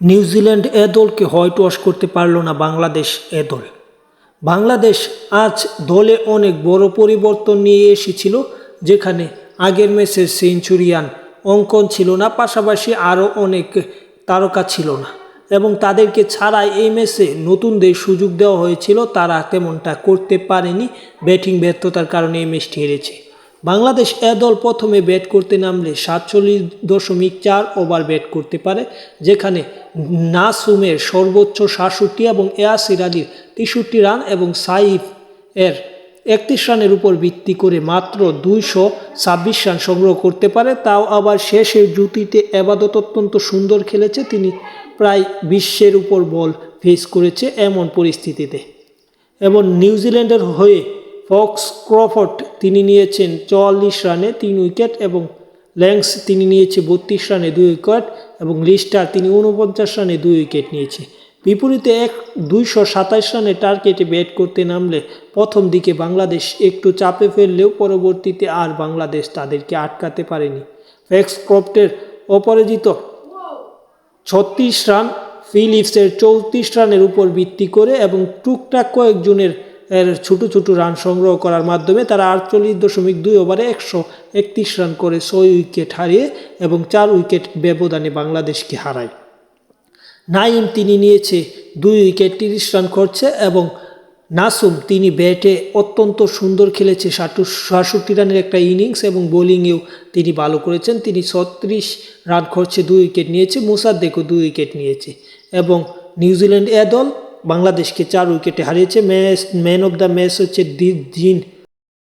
New Zealand এ দলকে white wash করতে পারল না বাংলাদেশ এ দল। বাংলাদেশ আজ দলে অনেক বড় পরিবর্তন নিয়ে এসেছিল, যেখানে আগের ম্যাচের সেঞ্চুরিয়ান অঙ্কন ছিল না, পাশাপাশি আরও অনেক তারকা ছিল না। এবং তাদেরকে ছাড়াই এই ম্যাচে নতুনদের সুযোগ দেওয়া হয়েছিল, তারা তেমনটা করতে পারেনি। ব্যাটিং ব্যর্থতার কারণে এই ম্যাচটি হেরেছে। বাংলাদেশ এ দল প্রথমে ব্যাট করতে নামলে সাতচল্লিশ দশমিক চার ওভার ব্যাট করতে পারে, যেখানে নাসুমের সর্বোচ্চ সাতষট্টি এবং এয়াসির আলীর তেষট্টি রান এবং সাইফ এর একত্রিশ রানের উপর ভিত্তি করে মাত্র দুইশো ছাব্বিশ রান সংগ্রহ করতে পারে। তাও আবার শেষের জুতিতে এবাদত অত্যন্ত সুন্দর খেলেছে, তিনি প্রায় বিশ্বের উপর বল ফেস করেছে এমন পরিস্থিতিতে। এবং নিউজিল্যান্ডের হয়ে ফক্স ক্রফোর্ড তিনি নিয়েছেন চুয়াল্লিশ রানে তিন উইকেট এবং ল্যাংস তিনি নিয়েছে বত্রিশ রানে দুই উইকেট এবং লিস্টার তিনি উনপঞ্চাশ রানে দুই উইকেট নিয়েছে। বিপরীতে এক দুইশো সাতাশ রানে টার্গেটে ব্যাট করতে নামলে প্রথম দিকে বাংলাদেশ একটু চাপে ফেললেও পরবর্তীতে আর বাংলাদেশ তাদেরকে আটকাতে পারেনি। ফ্যাক্স ক্রফটের অপরাজিত ছত্রিশ রান ফিলিপসের চৌত্রিশ রানের উপর ভিত্তি করে এবং টুকটাক কয়েকজনের এর ছোটো ছোটো রান সংগ্রহ করার মাধ্যমে তারা আটচল্লিশ দশমিক দুই ওভারে একশো একত্রিশ রান করে ছয় উইকেট হারিয়ে এবং চার উইকেট ব্যবধানে বাংলাদেশকে হারায়। নাইম তিনি নিয়েছে দুই উইকেট তিরিশ রান করছে এবং নাসুম তিনি ব্যাটে অত্যন্ত সুন্দর খেলেছে সাতষট্টি রানের একটা ইনিংস এবং বোলিংয়েও তিনি ভালো করেছেন। তিনি ছত্রিশ রান করছে, দুই উইকেট নিয়েছে, মুসাদ্দেকও দুই উইকেট নিয়েছে এবং নিউজিল্যান্ড এ দল বাংলাদেশকে চার উইকেটে হারিয়েছে। Match man of the match হচ্ছে জিন